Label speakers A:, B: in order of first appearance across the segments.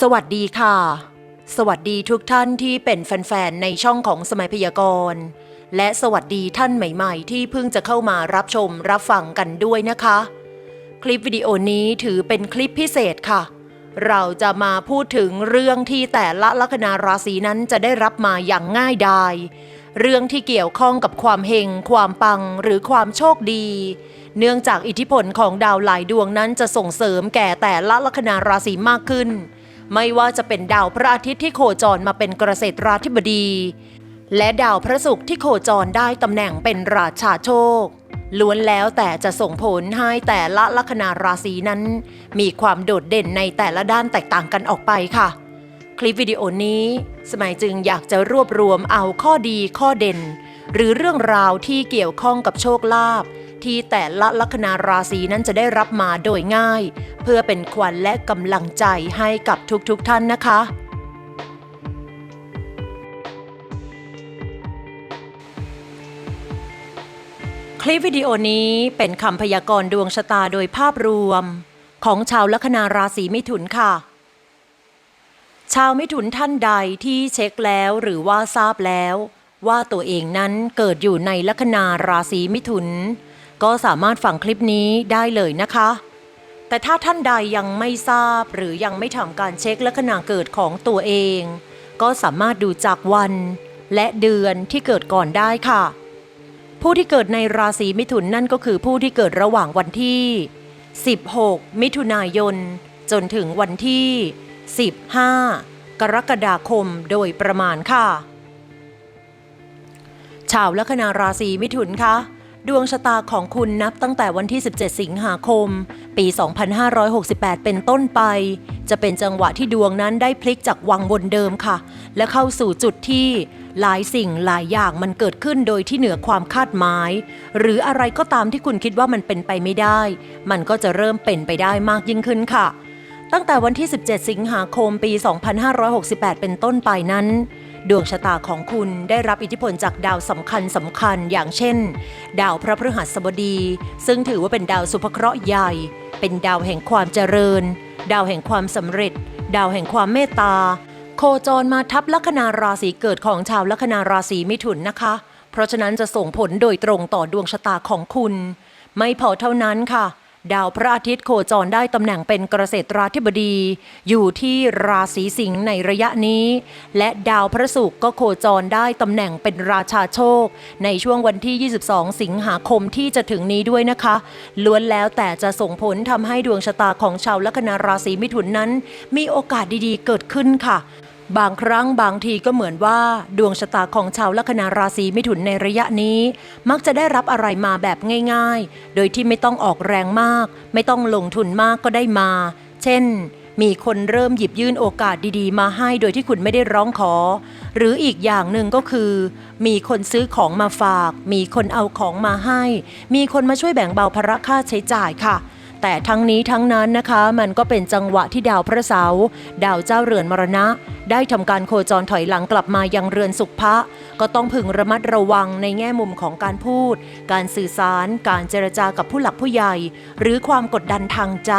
A: สวัสดีค่ะ สวัสดีทุกท่านที่เป็นแฟนๆ ในช่องของสมัยพยากรณ์ และสวัสดีท่านใหม่ๆ ที่เพิ่งจะเข้ามารับชมรับฟังกันด้วยนะคะ คลิปวิดีโอนี้ถือเป็นคลิปพิเศษค่ะ เราจะมาพูดถึงเรื่องที่แต่ละลัคนาราศีนั้นจะได้รับมาอย่างง่ายดายเรื่องที่เกี่ยวข้องกับความเฮงความปังหรือความโชคดี เนื่องจากอิทธิพลของดาวหลายดวงนั้นจะส่งเสริมแก่แต่ละลัคนาราศีมากขึ้น ไม่ว่าจะเป็นดาวพระอาทิตย์ที่โคจรมาเป็นเกษตราธิบดี และดาวพระศุกร์ที่โคจรได้ตำแหน่งเป็นราชาโชค ล้วนแล้วแต่จะส่งผลให้แต่ละลัคนาราศีนั้น มีความโดดเด่นในแต่ละด้านแตกต่างกันออกไปค่ะ คลิปวิดีโอนี้ สมัยจึงอยากจะรวบรวมเอาข้อดีข้อเด่น หรือเรื่องราวที่เกี่ยวข้องกับโชคลาภ ที่แต่ละลัคนาราศีนั้นจะได้รับมาโดยง่าย เพื่อเป็นขวัญและกำลังใจให้กับทุกๆทท่านนะคะ คลิปวิดีโอนี้เป็นคำพยากรณ์ดวงชะตาโดยภาพรวม ของชาวลัคนาราศีมิถุนค่ะชาวมิถุนท่านใดที่เช็คแล้วหรือว่าทราบแล้ว ว่าตัวเองนั้นเกิดอยู่ในลัคนาราศีมิถุน ก็สามารถฟังคลิปนี้ได้เลยนะคะ แต่ถ้าท่านใดยังไม่ทราบหรือยังไม่ทำการเช็คลัคนาเกิดของตัวเอง ก็สามารถดูจากวันและเดือนที่เกิดก่อนได้ค่ะ ผู้ที่เกิดในราศีมิถุนนั่นก็คือผู้ที่เกิดระหว่างวันที่ 16 มิถุนายน จนถึงวันที่ 15 กรกฎาคมโดยประมาณค่ะ ชาวลัคนาราศีมิถุนคะ ดวงชะตาของคุณนับตั้งแต่วันที่ 17 สิงหาคม ปี 2568 เป็นต้นไป จะเป็นจังหวะที่ดวงนั้นได้พลิกจากวังวนเดิมค่ะ และเข้าสู่จุดที่หลายสิ่งหลายอย่างมันเกิดขึ้นโดยที่เหนือความคาดหมาย หรืออะไรก็ตามที่คุณคิดว่ามันเป็นไปไม่ได้ มันก็จะเริ่มเป็นไปได้มากยิ่งขึ้นค่ะ ตั้งแต่วันที่ 17 สิงหาคม ปี 2568 เป็นต้นไปนั้น ดวงชะตาของคุณได้รับอิทธิพลจากดาวสำคัญสำคัญอย่างเช่น ดาวพระพฤหัสบดี ซึ่งถือว่าเป็นดาวสุภเคราะห์ใหญ่ เป็นดาวแห่งความเจริญ ดาวแห่งความสำเร็จ ดาวแห่งความเมตตา โคจรมาทับลัคนาราศีเกิดของชาวลัคนาราศีมิถุนนะคะ เพราะฉะนั้นจะส่งผลโดยตรงต่อดวงชะตาของคุณ ไม่พอเท่านั้นค่ะ ดาวพระอาทิตย์โคจรได้ตำแหน่งเป็นเกษตราธิบดี อยู่ที่ราศีสิงห์ในระยะนี้ และดาวพระศุกร์ก็โคจรได้ตำแหน่งเป็นราชาโชค ในช่วงวันที่ 22 สิงหาคมที่จะถึงนี้ด้วยนะคะ ล้วนแล้วแต่จะส่งผลทำให้ดวงชะตาของชาวลัคนาราศีมิถุนนั้น มีโอกาสดีๆ เกิดขึ้นค่ะ บางครั้งบางทีก็เหมือนว่า ดวงชะตาของชาวลัคนาราศีมิถุนในระยะนี้ มักจะได้รับอะไรมาแบบง่าย ๆ โดยที่ไม่ต้องออกแรงมาก ไม่ต้องลงทุนมากก็ได้มา เช่น มีคนเริ่มหยิบยื่นโอกาสดีๆ มาให้โดยที่คุณไม่ได้ร้องขอ หรืออีกอย่างหนึ่งก็คือ มีคนซื้อของมาฝาก มีคนเอาของมาให้ มีคนมาช่วยแบ่งเบาภาระค่าใช้จ่ายค่ะ แต่ทั้งนี้ทั้งนั้นนะคะ มันก็เป็นจังหวะที่ดาวพระเสาร์ดาวเจ้าเรือนมรณะ ได้ทำการโคจรถอยหลังกลับมายังเรือนสุขพระก็ต้องพึงระมัดระวังในแง่มุมของการพูด การสื่อสาร การเจรจากับผู้หลักผู้ใหญ่ หรือความกดดันทางใจ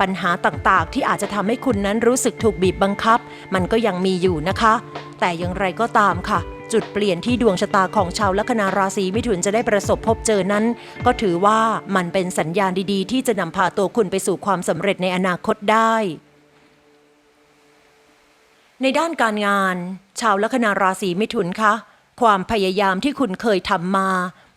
A: ปัญหาต่างๆ ที่อาจจะทำให้คุณนั้นรู้สึกถูกบีบบังคับ มันก็ยังมีอยู่นะคะ แต่อย่างไรก็ตามค่ะ จุดเปลี่ยนที่ดวงชะตาของชาวลัคนาราศีมิถุนจะได้ประสบพบเจอนั้น ก็ถือว่ามันเป็นสัญญาณดีๆ ที่จะนำพาตัวคุณไปสู่ความสำเร็จในอนาคตได้ ในด้านการงาน ชาวลัคนาราศีมิถุนคะความพยายามที่คุณเคยทำมา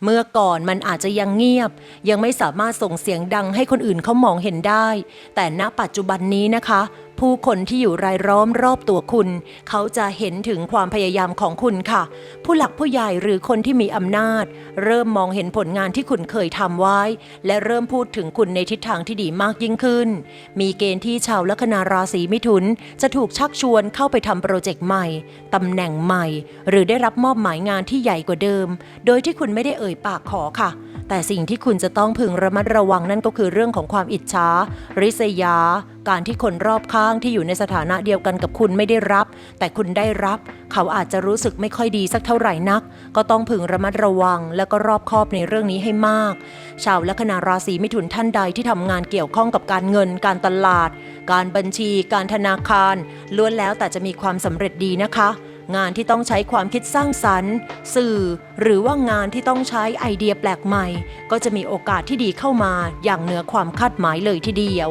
A: เมื่อก่อนมันอาจจะยังเงียบ ยังไม่สามารถส่งเสียงดังให้คนอื่นเขามองเห็นได้ แต่ณปัจจุบันนี้นะคะ ผู้คนที่อยู่รายล้อมรอบตัวคุณ เขาจะเห็นถึงความพยายามของคุณค่ะ ผู้หลักผู้ใหญ่หรือคนที่มีอำนาจ เริ่มมองเห็นผลงานที่คุณเคยทำไว้ และเริ่มพูดถึงคุณในทิศทางที่ดีมากยิ่งขึ้น มีเกณฑ์ที่ชาวลัคนาราศีมิถุน จะถูกชักชวนเข้าไปทำโปรเจกต์ใหม่ตำแหน่งใหม่ หรือได้รับมอบหมายงานที่ใหญ่กว่าเดิม โดยที่คุณไม่ได้เอ่ยปากขอค่ะ แต่สิ่งที่คุณจะต้องพึงระมัดระวังนั่นก็คือเรื่องของความอิจฉาริษยา การที่คนรอบข้างที่อยู่ในสถานะเดียวกันกับคุณไม่ได้รับ แต่คุณได้รับ เขาอาจจะรู้สึกไม่ค่อยดีสักเท่าไหร่นัก ก็ต้องพึงระมัดระวัง และก็รอบคอบในเรื่องนี้ให้มาก ชาวลัคนาราศีมิถุนท่านใดที่ทำงานเกี่ยวข้องกับการเงิน การตลาด การบัญชี การธนาคารล้วนแล้วแต่จะมีความสำเร็จดีนะคะ งานที่ต้องใช้ความคิดสร้างสรรค์ สื่อ หรือว่างานที่ต้องใช้ไอเดียแปลกใหม่ ก็จะมีโอกาสที่ดีเข้ามาอย่างเหนือความคาดหมายเลยทีเดียว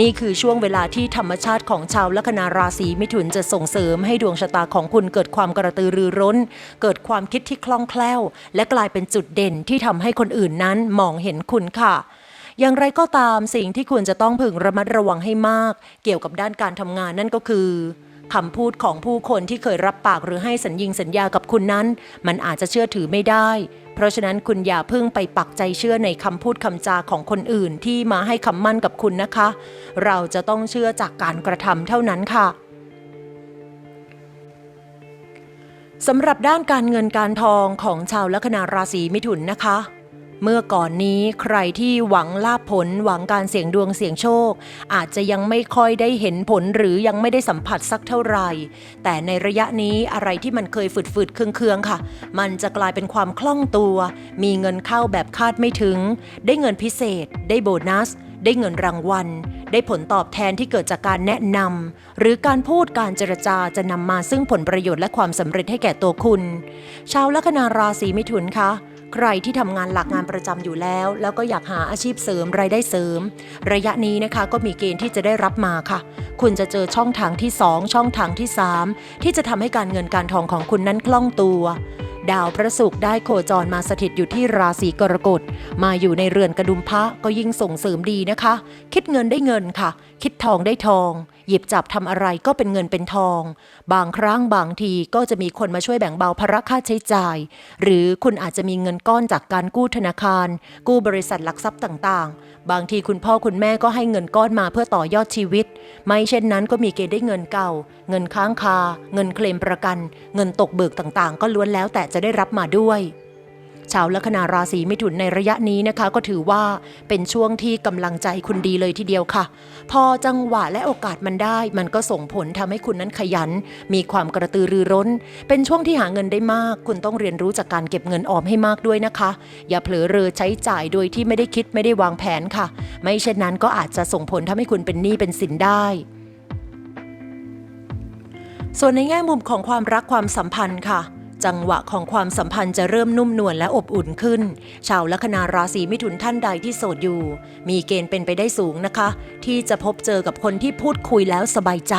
A: นี่คือช่วงเวลาที่ธรรมชาติของชาวลัคนาราศีมิถุนจะส่งเสริมให้ดวงชะตาของคุณเกิดความกระตือรือร้น เกิดความคิดที่คล่องแคล่ว และกลายเป็นจุดเด่นที่ทำให้คนอื่นนั้นมองเห็นคุณค่ะอย่างไรก็ตามสิ่งที่คุณจะต้องพึงระมัดระวังให้มาก เกี่ยวกับด้านการทำงานนั่นก็คือ คำพูดของผู้คนที่เคยรับปากหรือให้สัญญิงสัญญากับคุณนั้น มันอาจจะเชื่อถือไม่ได้ เพราะฉะนั้นคุณอย่าเพิ่งไปปักใจเชื่อในคำพูดคำจาของคนอื่นที่มาให้คำมั่นกับคุณนะคะ เราจะต้องเชื่อจากการกระทำเท่านั้นค่ะสำหรับด้านการเงินการทองของชาวลัคนาราศีมิถุนนะคะ เมื่อก่อนนี้ใครที่หวังลาภผลหวังการเสี่ยงดวงเสี่ยงโชค อาจจะยังไม่ค่อยได้เห็นผลหรือยังไม่ได้สัมผัสสักเท่าไหร่ แต่ในระยะนี้อะไรที่มันเคยฝืดฝืดๆเคืองๆค่ะ มันจะกลายเป็นความคล่องตัว มีเงินเข้าแบบคาดไม่ถึง ได้เงินพิเศษ ได้โบนัส ได้เงินรางวัล ได้ผลตอบแทนที่เกิดจากการแนะนำหรือการพูดการเจรจาจะนำมาซึ่งผลประโยชน์และความสำเร็จให้แก่ตัวคุณ ชาวลัคนาราศีมิถุนคะ ใครที่ทำงานหลักงานประจำอยู่แล้ว แล้วก็อยากหาอาชีพเสริมรายได้เสริม ระยะนี้นะคะก็มีเกณฑ์ที่จะได้รับมาค่ะ คุณจะเจอช่องทางที่ 2 ช่องทางที่ 3 ที่จะทำให้การเงินการทองของคุณนั้นคล่องตัวดาวพระศุกร์ได้โคจรมาสถิตอยู่ที่ราศีกรกฎ มาอยู่ในเรือนกระดุมพระก็ยิ่งส่งเสริมดีนะคะ คิดเงินได้เงินค่ะ คิดทองได้ทอง หยิบจับทำอะไรก็เป็นเงินเป็นทอง บางครั้งบางทีก็จะมีคนมาช่วยแบ่งเบาภาระค่าใช้จ่าย หรือคุณอาจจะมีเงินก้อนจากการกู้ธนาคาร กู้บริษัทหลักทรัพย์ต่างๆ บางทีคุณพ่อคุณแม่ก็ให้เงินก้อนมาเพื่อต่อยอดชีวิต ไม่เช่นนั้นก็มีเกณฑ์ได้เงินเก่า เงินค้างคา เงินเคลมประกัน เงินตกเบิกต่างๆ ก็ล้วนแล้วแต่จะได้รับมาด้วย ชาวลัคนาราศีมิถุนในระยะนี้นะคะ ก็ถือว่าเป็นช่วงที่กำลังใจคุณดีเลยทีเดียวค่ะ พอจังหวะและโอกาสมันได้ มันก็ส่งผลทำให้คุณนั้นขยัน มีความกระตือรือร้น เป็นช่วงที่หาเงินได้มาก คุณต้องเรียนรู้จากการเก็บเงินออมให้มากด้วยนะคะ อย่าเผลอเรอใช้จ่ายโดยที่ไม่ได้คิดไม่ได้วางแผนค่ะ ไม่เช่นนั้นก็อาจจะส่งผลทำให้คุณเป็นหนี้เป็นสินได้ส่วนในแง่มุมของความรักความสัมพันธ์ค่ะ จังหวะของความสัมพันธ์จะเริ่มนุ่มนวลและอบอุ่นขึ้น ชาวลัคนาราศีมิถุนท่านใดที่โสดอยู่ มีเกณฑ์เป็นไปได้สูงนะคะ ที่จะพบเจอกับคนที่พูดคุยแล้วสบายใจ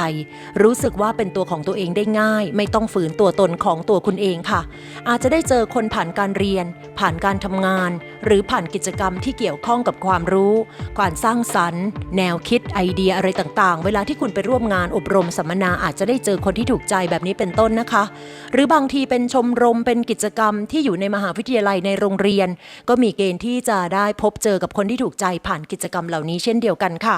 A: รู้สึกว่าเป็นตัวของตัวเองได้ง่าย ไม่ต้องฝืนตัวตนของตัวคุณเองค่ะ อาจจะได้เจอคนผ่านการเรียน ผ่านการทำงาน หรือผ่านกิจกรรมที่เกี่ยวข้องกับความรู้การสร้างสรรค์ แนวคิดไอเดียอะไรต่างๆ เวลาที่คุณไปร่วมงานอบรมสัมมนาอาจจะได้เจอคนที่ถูกใจแบบนี้เป็นต้นนะคะ หรือบางทีเป็นชมรมเป็นกิจกรรมที่อยู่ในมหาวิทยาลัยในโรงเรียน ก็มีเกณฑ์ที่จะได้พบเจอกับคนที่ถูกใจผ่านกิจกรรมเหล่านี้เช่นเดียวกันค่ะ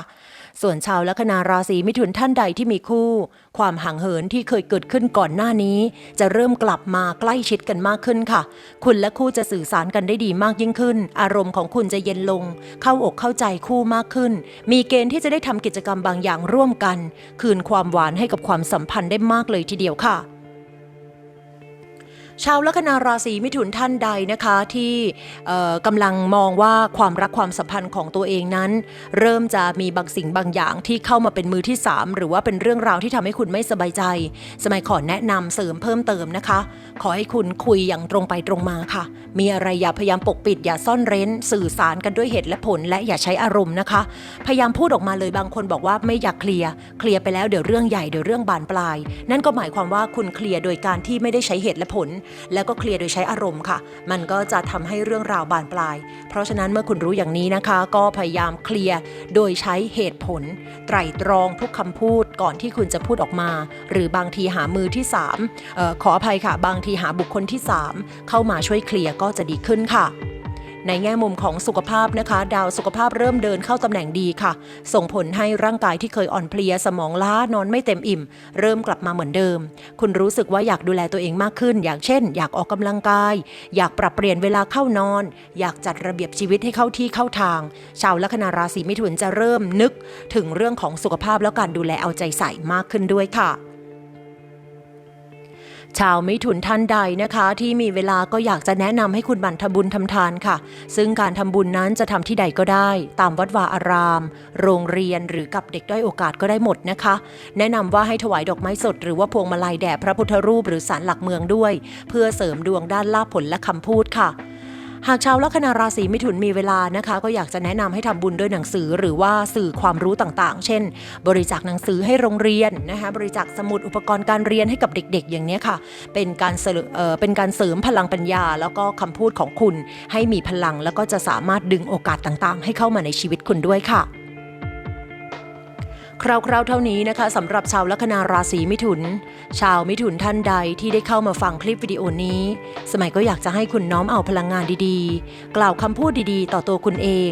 A: ส่วนชาวลัคนาราศีมิถุนท่านใดที่มีคู่ ความห่างเหินที่เคยเกิดขึ้นก่อนหน้านี้ จะเริ่มกลับมาใกล้ชิดกันมากขึ้นค่ะ คุณและคู่จะสื่อสารกันได้ดีมากยิ่งขึ้น อารมณ์ของคุณจะเย็นลง เข้าอกเข้าใจคู่มากขึ้น มีเกณฑ์ที่จะได้ทำกิจกรรมบางอย่างร่วมกัน คืนความหวานให้กับความสัมพันธ์ได้มากเลยทีเดียวค่ะ ชาวลัคนาราศีมิถุนท่านใดนะคะที่กำลังมองว่าความรักความสัมพันธ์ของตัวเองนั้น เริ่มจะมีบางสิ่งบางอย่างที่เข้ามาเป็นมือที่ 3 หรือว่าเป็นเรื่องราวที่ทำให้คุณไม่สบายใจ สมัยขอแนะนำเสริมเพิ่มเติมนะคะ ขอให้คุณคุยอย่างตรงไปตรงมาค่ะ มีอะไรอย่าพยายามปกปิด อย่าซ่อนเร้น สื่อสารกันด้วยเหตุและผล และอย่าใช้อารมณ์นะคะ พยายามพูดออกมาเลยบางคนบอกว่าไม่อยากเคลียร์เคลียร์ไปแล้วเดี๋ยวเรื่องใหญ่เดี๋ยวเรื่องบานปลาย นั่นก็หมายความว่าคุณเคลียร์โดยการที่ไม่ได้ใช้เหตุและผลแล้วก็เคลียร์โดยใช้อารมณ์ค่ะ มันก็จะทำให้เรื่องราวบานปลาย เพราะฉะนั้นเมื่อคุณรู้อย่างนี้นะคะ ก็พยายามเคลียร์โดยใช้เหตุผล ไตรตรองทุกคำพูดก่อนที่คุณจะพูดออกมา หรือบางทีหามือที่3ออขออภัยค่ะ บางทีหาบุคคลที่ 3 เข้ามาช่วยเคลียร์ก็จะดีขึ้นค่ะ ในแง่มุมของสุขภาพนะคะ ดาวสุขภาพเริ่มเดินเข้าตำแหน่งดีค่ะ ส่งผลให้ร่างกายที่เคยอ่อนเพลียสมองล้านอนไม่เต็มอิ่ม เริ่มกลับมาเหมือนเดิม คุณรู้สึกว่าอยากดูแลตัวเองมากขึ้น อย่างเช่น อยากออกกำลังกาย อยากปรับเปลี่ยนเวลาเข้านอน อยากจัดระเบียบชีวิตให้เข้าที่เข้าทาง ชาวลัคนาราศีมิถุนจะเริ่มนึก ถึงเรื่องของสุขภาพแล้วการดูแลเอาใจใส่มากขึ้นด้วยค่ะ ชาวมิถุนท่านใดนะคะ ที่มีเวลาก็อยากจะแนะนำให้คุณบันทบุญทำทานค่ะ ซึ่งการทำบุญนั้นจะทำที่ใดก็ได้ ตามวัดวาอาราม โรงเรียนหรือกับเด็กด้อยโอกาสก็ได้หมดนะคะ แนะนำว่าให้ถวายดอกไม้สด หรือว่าพวงมาลัยแด่พระพุทธรูปหรือสารหลักเมืองด้วย เพื่อเสริมดวงด้านลาภผลและคำพูดค่ะ หากชาวลัคนาราศีมิถุนมีเวลานะคะ ก็อยากจะแนะนำให้ทำบุญด้วยหนังสือ หรือว่าสื่อความรู้ต่างๆ เช่น บริจาคหนังสือให้โรงเรียนนะคะบริจาคสมุดอุปกรณ์การเรียนให้กับเด็กๆ อย่างนี้ค่ะ เป็นการเสเเป็นการเสริมพลังปัญญา แล้วก็คำพูดของคุณให้มีพลังแล้วก็จะสามารถดึงโอกาสต่างๆ ให้เข้ามาในชีวิตคุณด้วยค่ะ คราวๆเท่านี้นะคะสำหรับชาวลัคนาราศีมิถุน ชาวมิถุนท่านใดที่ได้เข้ามาฟังคลิปวิดีโอนี้ สมัยก็อยากจะให้คุณน้อมเอาพลังงานดีๆ กล่าวคำพูดดีๆ ต่อตัวคุณเอง